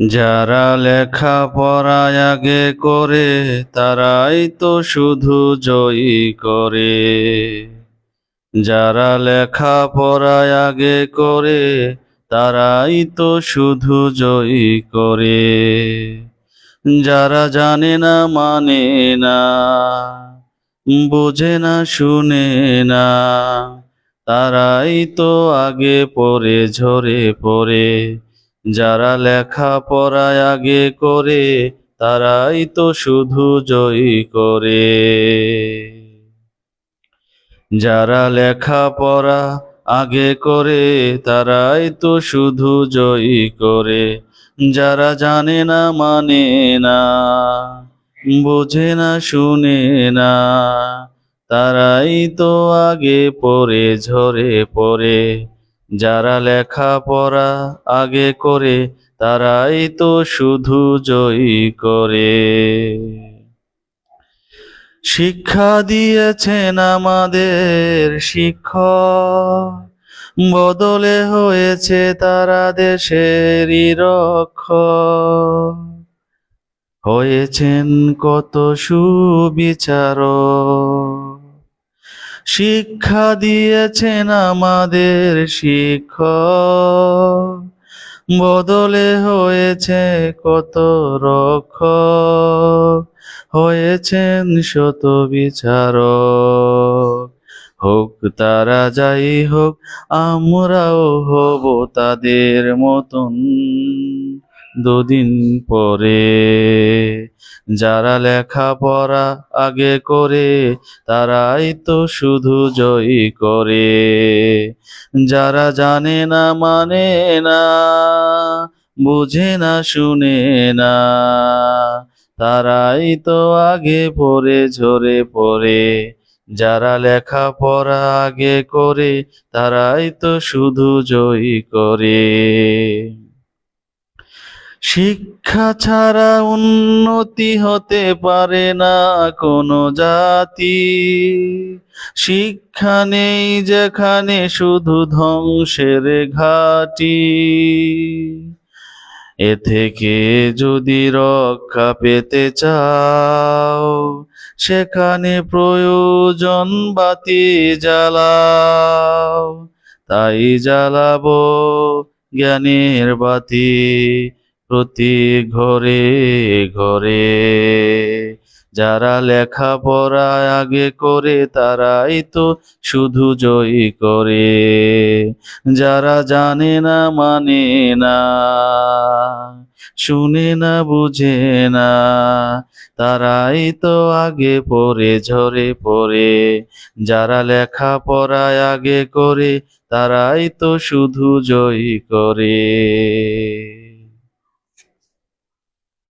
যারা লেখা পড়ায় আগে করে, তারাই তো শুধু জয়ী করে। যারা লেখা পড়ায় আগে করে, তারাই তো শুধু জয়ী করে। যারা জানে না মানে না, বোঝে না, শুনে না, তারাই তো আগে পরে ঝরে পড়ে। যারা লেখা পড়ায় আগে করে, তারাই তো শুধু জয়ী করে। যারা লেখা পড়া আগে করে, তারাই তো শুধু জয়ী করে। যারা জানে না মানে না, বোঝে না, শুনে না, তারাই তো আগে পড়ে, ঝরে পড়ে। যারা লেখা পড়া আগে করে, তারাই তো শুধু জয়ী করে। শিক্ষা দিয়েছেন আমাদের শিক্ষক, বদলে হয়েছে তারা দেশের রক্ষক। হয়েছেন কত সুবিচারক শিক্ষা দিয়েছেন আমাদের শিক্ষক। বদলে হয়েছে কত রক্ষক। হয়েছেন শত বিচারক। হোক তারা যাই হোক, আমরাও হব তাদের মতন। দুদিন পরে। যারা লেখাপড়া আগে করে, তারাই তো শুধু জয়ী করে। যারা জানে না মানে না, বুঝে না, শুনে না, তারাই তো আগে পড়ে, ঝরে পড়ে। যারা লেখাপড়া আগে করে, তারাই তো শুধু জয়ী করে। শিক্ষা ছাড়া উন্নতি হতে পারে না কোনো জাতি। শিক্ষা নেই যেখানে শুধু ধ্বংসের ঘাটি। এ থেকে যদি রক্ষা পেতে চাও, সেখানে প্রয়োজন বাতি জ্বালাও। তাই জ্বালাবো জ্ঞানের বাতি। প্রতি ঘরে ঘরে। যারা লেখাপড়া আগে করে, তারাই তো শুধু জয়ী করে। যারা জানে না মানে না, শুনে না, বুঝে না, তারাই তো আগে পড়ে, ঝরে পড়ে। যারা লেখাপড়ায় আগে করে, তারাই তো শুধু জয়ী করে।